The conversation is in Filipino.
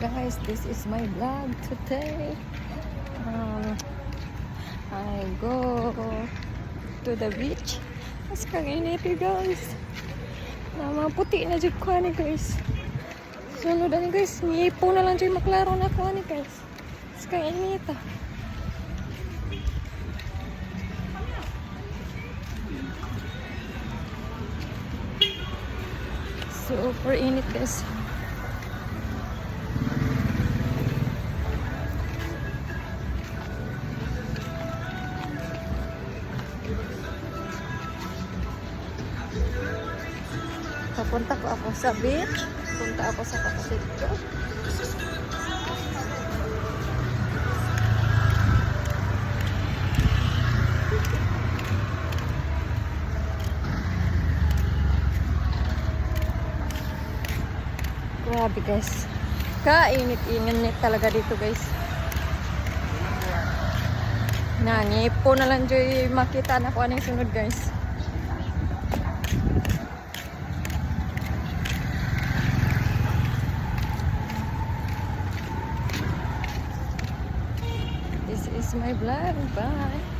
guys, this is my vlog today. Um, I go to the beach. Mas kainit eh, guys. Na mga puti na dyan ko ni guys. Sunod na guys, ngipo na lang dyan maklaro na ko ni guys. Mas kainit ah. Super init guys. Papunta ko ako sa beach. Punta ako sa kapatid ko. Grabe guys. Kainit-init talaga dito guys. Nangipo na lang joy makita na ko anong sunod guys. This is my vlog. Bye.